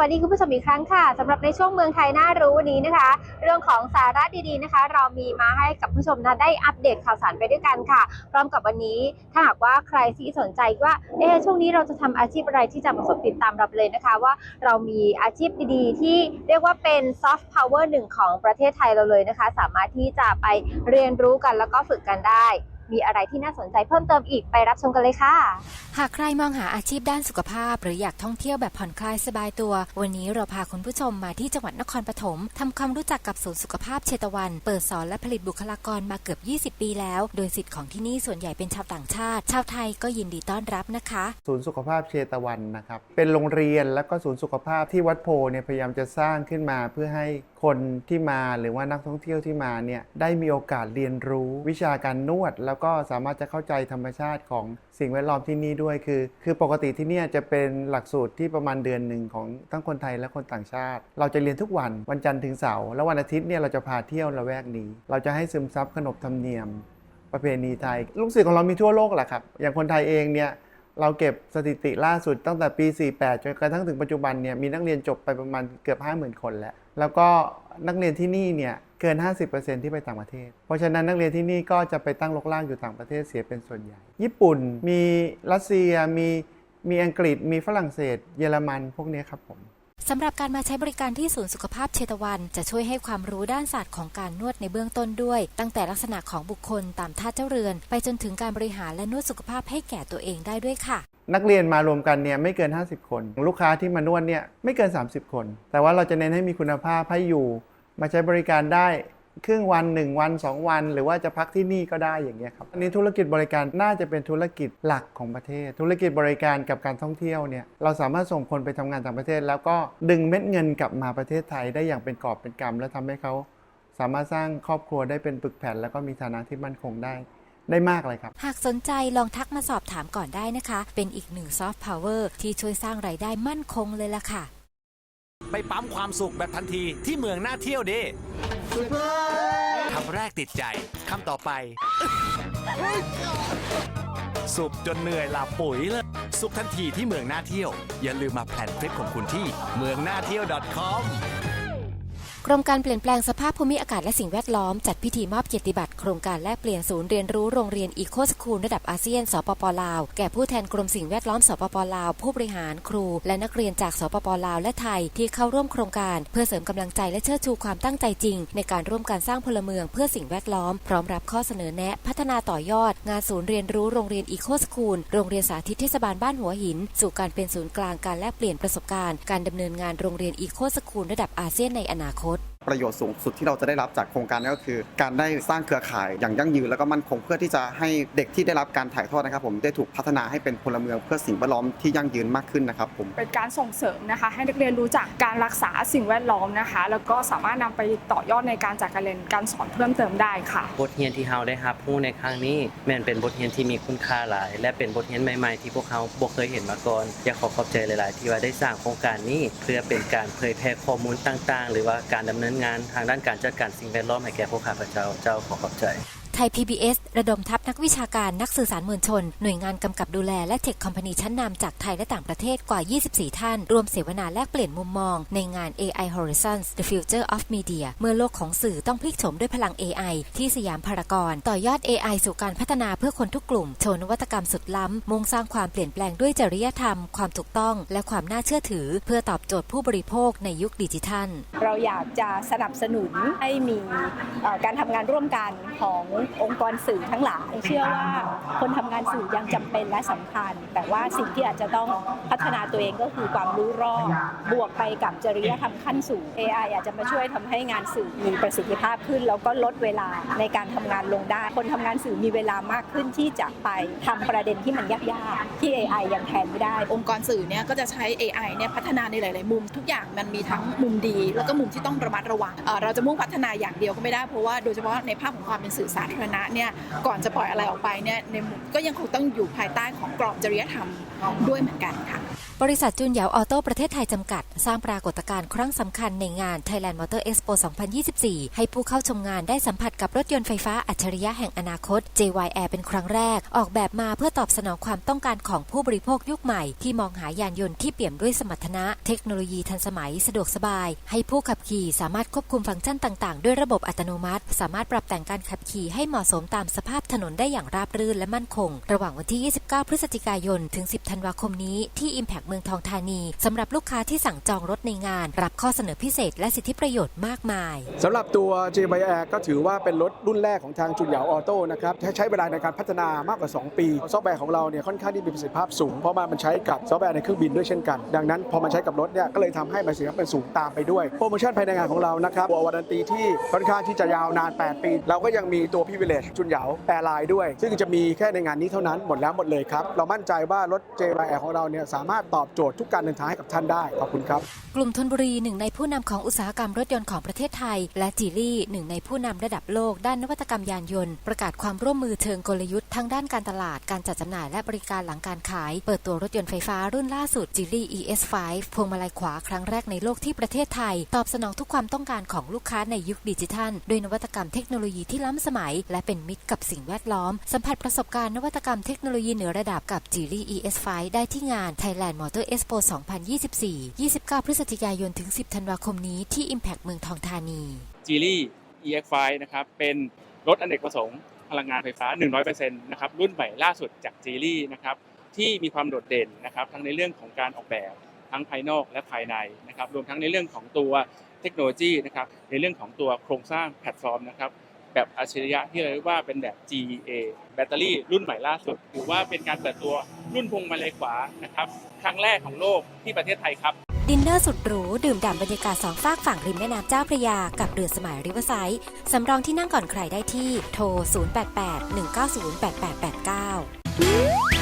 วัสดีคุณผู้ชมอีกครั้งค่ะสำหรับในช่วงเมืองไทยน่ารู้วันนี้นะคะ เรื่องของสาระดีๆนะคะ เรามีมาให้กับผู้ชมนะได้อัปเดตข่าวสารไปด้วยกันค่ะ พร้อมกับวันนี้ถ้าหากว่าใครที่สนใจว่าเอ๊ช่วงนี้เราจะทำอาชีพอะไรที่จะประสบติดตามรับเลยนะคะ ว่าเรามีอาชีพดีๆ ที่เรียกว่าเป็นซอฟต์พาวเวอร์หนึ่งของประเทศไทยเราเลยนะคะ สามารถที่จะไปเรียนรู้กันแล้วก็ฝึกกันได้ มีอะไรที่น่าสนใจเพิ่มเติมอีกไปรับชมกันเลยค่ะ หากใครมองหาอาชีพด้านสุขภาพ หรืออยากท่องเที่ยวแบบผ่อนคลายสบายตัว วันนี้เราพาคุณผู้ชมมาที่จังหวัดนครปฐมทำความรู้จักกับศูนย์สุขภาพเชตวัน เปิดสอนและผลิตบุคลากรมาเกือบ 20 ปีแล้ว โดยสิทธิ์ของที่นี่ส่วนใหญ่เป็นชาวต่างชาติ ชาวไทยก็ยินดีต้อนรับนะคะ ศูนย์สุขภาพเชตวันนะครับเป็นโรงเรียนแล้วก็ศูนย์สุขภาพที่วัดโพเนี่ยพยายามจะสร้างขึ้นมาเพื่อให้คนที่มาหรือว่านักท่องเที่ยวที่มาเนี่ยได้มีโอกาสเรียนรู้วิชาการนวดแล้วก็สามารถจะเข้าใจธรรมชาติของสิ่งแวดล้อมที่นี่ด้วยคือ คือปกติที่นี่จะเป็นหลักสูตรที่ประมาณเดือนหนึ่งของทั้งคนไทยและคนต่างชาติ เราจะเรียนทุกวันวันจันทร์ถึงเสาร์แล้ววันอาทิตย์เนี่ยเราจะพาเที่ยวละแวกนี้ เราจะให้ซึมซับขนบธรรมเนียม ประเพณีไทย ลูกศิษย์ของเรามีทั่วโลกแหละครับอย่างคนไทยเองเนี่ยเราเก็บสถิติล่าสุดตั้งแต่ปี 48 จนกระทั่งถึงปัจจุบันเนี่ยมีนักเรียนจบไปประมาณเกือบ 50,000 คนแล้ว แล้วก็นักเรียนที่นี่เนี่ย เกิน 50%ที่ไปต่างประเทศ เพราะฉะนั้นนักเรียนที่นี่ก็จะไปตั้งรกรากอยู่ต่างประเทศเสียเป็นส่วนใหญ่ ญี่ปุ่น มีรัสเซีย มีมีอังกฤษ มีฝรั่งเศส เยอรมัน พวกเนี้ยครับผมสำหรับการมาใช้บริการที่ศูนย์สุขภาพเชตวันจะช่วยให้ความรู้ด้านศาสตร์ของการนวดในเบื้องต้นด้วย ตั้งแต่ลักษณะของบุคคลตามท่าเจ้าเรือน ไปจนถึงการบริหารและนวดสุขภาพให้แก่ตัวเองได้ด้วยค่ะ นักเรียนมารวมกันเนี่ยไม่เกิน 50 คน ลูกค้าที่มานวดเนี่ยไม่เกิน 30 คน แต่ว่าเราจะเน้นให้มีคุณภาพให้อยู่ มาใช้บริการได้ครึ่งวัน 1 วัน 2 วัน หรือว่าจะพักที่นี่ก็ได้อย่างเงี้ยครับอันนี้ธุรกิจบริการน่าจะเป็นธุรกิจหลักของประเทศ ธุรกิจบริการกับการท่องเที่ยวเนี่ยเราสามารถส่งคนไปทำงานต่างประเทศ แล้วก็ดึงเม็ดเงินกลับมาประเทศไทยได้อย่างเป็นกอบเป็นกำและทำให้เขาสามารถสร้างครอบครัวได้เป็นปึกแผ่น แล้วก็มีฐานะที่มั่นคงได้ได้มากเลยครับ หากสนใจลองทักมาสอบถามก่อนได้นะคะ เป็นอีกหนึ่งซอฟต์พาวเวอร์ที่ช่วยสร้างรายได้มั่นคงเลยล่ะค่ะ ไปปั๊มความสุขแบบทันทีที่เมืองน่าเที่ยวดิคำแรกติดใจคำต่อไป สุขจนเหนื่อยหลับปุ๋ยเลย สุขทันทีที่เมืองน่าเที่ยว อย่าลืมมาแพลนทริปของคุณที่เมืองน่าเที่ยว .com กรมการเปลี่ยนแปลงสภาพภูมิอากาศและสิ่งแวดล้อม จัดพิธีมอบเกียรติบัตรโครงการแลกเปลี่ยนศูนย์เรียนรู้โรงเรียนอีโคสคูลระดับอาเซียน สปปลาว แก่ผู้แทนกรมสิ่งแวดล้อม สปปลาว ผู้บริหารครู และนักเรียนจากสปปลาวและไทยที่เข้าร่วมโครงการ เพื่อเสริมกำลังใจและเชิดชูความตั้งใจจริง ในการร่วมการสร้างพลเมืองเพื่อสิ่งแวดล้อม พร้อมรับข้อเสนอแนะ พัฒนาต่อยอด งานศูนย์เรียนรู้โรงเรียนอีโคสคูลโรงเรียนสาธิตเทศบาลบ้านหัวหิน สู่การเป็นศูนย์กลางการแลกเปลี่ยนประสบการณ์ การดำเนินงานโรงเรียนอีโคสคูลระดับอาเซียนในอนาคต ประโยชน์สูงสุดที่เราจะได้รับจากโครงการนี้ก็คือ การได้สร้างเครือข่ายอย่างยั่งยืนแล้วก็มั่นคงเพื่อที่จะให้เด็กที่ได้รับการถ่ายทอดนะครับ ผมได้ถูกพัฒนาให้เป็นพลเมืองเพื่อสิ่งแวดล้อมที่ยั่งยืนมากขึ้นนะครับผมเป็นการส่งเสริมนะคะ ให้นักเรียนรู้จักการรักษาสิ่งแวดล้อมนะคะ แล้วก็สามารถนำไปต่อยอดในการจัดการเรียนการสอนเพิ่มเติมได้ค่ะ บทเรียนที่เราได้รับรู้ในครั้งนี้แม่นเป็นบทเรียนที่มีคุณค่าหลาย และเป็นบทเรียนใหม่ๆ ที่พวกเขาบ่เคยเห็นมาก่อนอยากขอขอบใจหลาย ๆ ที่ว่าได้สร้างโครงการนี้ เพื่อเป็นการเผยแพร่ข้อมูลต่าง ๆ หรือว่าการดำเนินงานทางด้านการจัดการสิ่งแวดล้อมให้แก่พวกข้าพเจ้าเจ้าขอขอบใจ ทย PBS ระดมทัพนักวิชาการนักสื่อสารมวลชน หน่วยงานกำกับดูแลและเทคคอมพานีชั้นนำจากไทยและต่างประเทศกว่า 24 ท่าน รวมเสวนาแลกเปลี่ยนมุมมอง ในงาน AI Horizons The Future of Media เมื่อโลกของสื่อต้องพลิกโฉมด้วยพลัง AI ที่สยามพารากอนต่อยอด AI สู่การพัฒนาเพื่อคนทุกกลุ่ม โชว์นวัตกรรมสุดล้ำมุ่งสร้างความเปลี่ยนแปลงด้วยจริยธรรม ความถูกต้อง และความน่าเชื่อถือ เพื่อตอบโจทย์ผู้บริโภคในยุคดิจิทัล เราอยากจะสนับสนุนให้มีการทำงานร่วมกันขององค์กรสื่อทั้งหลาย เชื่อว่าคนทำงานสื่อยังจำเป็นและสำคัญ แต่ว่าสิ่งที่อาจจะต้องพัฒนาตัวเองก็คือความรู้รอบบวกไปกับจริยธรรมขั้นสูง AI อาจจะมาช่วยทำให้งานสื่อมีประสิทธิภาพขึ้น แล้วก็ลดเวลาในการทำงานลงได้ คนทำงานสื่อมีเวลามากขึ้นที่จะไปทำประเด็นที่มันยากๆ ที่ AI ยังแทนไม่ได้ องค์กรสื่อเนี่ยก็จะใช้ AI เนี่ยพัฒนาในหลาย ๆ มุม ทุกอย่างมันมีทั้งมุมดี แล้วก็มุมที่ต้องระมัดระวัง เราจะมุ่งพัฒนาอย่างเดียวก็ไม่ได้เพราะว่าโดยเฉพาะในภาพของความเป็นสื่อสาธารณะเนี่ยก่อนจะปล่อยอะไรออกไปเนี่ยในก็ยังคงต้องอยู่ภายใต้ของกรอบจริยธรรมด้วยเหมือนกันค่ะ บริษัทจุนเหยาออโต้ประเทศไทยจำกัด สร้างปรากฏการณ์ครั้งสำคัญในงาน Thailand Motor Expo 2024 ให้ผู้เข้าชมงานได้สัมผัสกับรถยนต์ไฟฟ้าอัจฉริยะแห่งอนาคต JYR เป็นครั้งแรก ออกแบบมาเพื่อตอบสนองความต้องการของผู้บริโภคยุคใหม่ ที่มองหายานยนต์ที่เปี่ยมด้วยสมรรถนะ เทคโนโลยีทันสมัยสะดวกสบาย ให้ผู้ขับขี่สามารถควบคุมฟังก์ชันต่าง ๆ ด้วยระบบอัตโนมัติ สามารถปรับแต่งการขับขี่ให้เหมาะสมตามสภาพถนนได้อย่างราบรื่นและมั่นคง ระหว่างวันที่ 29 พฤศจิกายน ถึง 10 ธันวาคมนี้ที่ Impact เมืองทองธานีสำหรับลูกค้าที่สั่งจองรถในงาน รับข้อเสนอพิเศษและสิทธิประโยชน์มากมายสำหรับตัว j b r ก็ถือว่าเป็นรถรุ่นแรกของทางจุนเหยาออโต้นะครับใช้เวลาในการพัฒนามากกว่า 2 ปี ซอฟต์แวร์ของเราเนี่ยค่อนข้างที่มีประสิทธิภาพสูง เพราะมันใช้กับซอฟต์แวร์ในเครื่องบินด้วยเช่นกัน ดังนั้นพอมันใช้กับรถเนี่ยก็เลยทำให้ประสิทธิภาพมันสูงตามไปด้วยโปรโมชั่นภายในงานของเรานะครับตัววารันตีที่ค่อนข้างที่จะยาวนาน 8 ปี เราก็ยังมีตัวพิเวเลตจุนเหยาแอร์ไลน์ด้วย ซึ่งจะมีแค่ในงานนี้เท่านั้นหมดแล้วหมดเลยครับเรามั่นใจว่ารถ j b r ของเราเนี่ยสามารถตอบโจทย์ทุกการเดินทางให้กับท่านได้ ขอบคุณครับ กลุ่มธนบุรีหนึ่งในผู้นำของอุตสาหกรรมรถยนต์ของประเทศไทย และจีรี่หนึ่งในผู้นำระดับโลกด้านนวัตกรรมยานยนต์ ประกาศความร่วมมือเชิงกลยุทธ์ทั้งด้านการตลาด การจัดจำหน่ายและบริการหลังการขาย เปิดตัวรถยนต์ไฟฟ้ารุ่นล่าสุดจีรี่ ES5 พวงมาลัยขวาครั้งแรกในโลกที่ประเทศไทย ตอบสนองทุกความต้องการของลูกค้าในยุคดิจิทัลด้วยนวัตกรรมเทคโนโลยีที่ล้ำสมัย และเป็นมิตรกับสิ่งแวดล้อม สัมผัสประสบการณ์นวัตกรรมเทคโนโลยีเหนือระดับกับจีรี่ ES5 ได้ที่งาน Thailand Motor Expo 2024 29 พฤศจิกายนถึง 10 ธันวาคมนี้ที่ Impact เมืองทองธานีจีรี่ EX5 นะครับ เป็นรถอเนกประสงค์พลังงานไฟฟ้า 100%นะครับ รุ่นใหม่ล่าสุดจากจีรี่นะครับ ที่มีความโดดเด่นนะครับ ทั้งในเรื่องของการออกแบบทั้งภายนอกและภายในนะครับ รวมทั้งในเรื่องของตัวเทคโนโลยีนะครับ ในเรื่องของตัวโครงสร้างแพลตฟอร์มนะครับ แบบอัจฉริยะที่เรียกว่าเป็นแบบ GA แบตเตอรี่รุ่นใหม่ล่าสุดถือว่าเป็นการเปิดตัว รุ่นพวงมาลัยขวานะครับครั้งแรกของโลกที่ประเทศไทยครับ ดินเนอร์สุดหรู ดื่มด่ำบรรยากาศสองฝากฝั่งริมแม่น้ำเจ้าพระยา กับเรือสมัยริเวอร์ไซด์สำรองที่นั่งก่อนใครได้ที่โทร 0881908889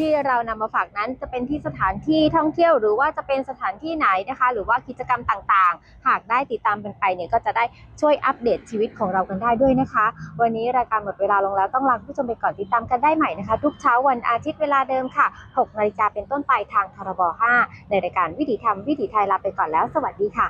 ที่เรานำมาฝากนั้นจะเป็นที่สถานที่ท่องเที่ยวหรือว่าจะเป็นสถานที่ไหนนะคะ หรือว่ากิจกรรมต่างๆ หากได้ติดตามกันไปเนี่ยก็จะได้ช่วยอัปเดตชีวิตของเรากันได้ด้วยนะคะ วันนี้รายการหมดเวลาลงแล้วต้องลาผู้ชมไปก่อนติดตามกันได้ใหม่นะคะ ทุกเช้าวันอาทิตย์เวลาเดิมค่ะ6นาฬิกาเป็นต้นไปทางทรบ5ในรายการวิถีธรรมวิถีไทยลาไปก่อนแล้ว สวัสดีค่ะ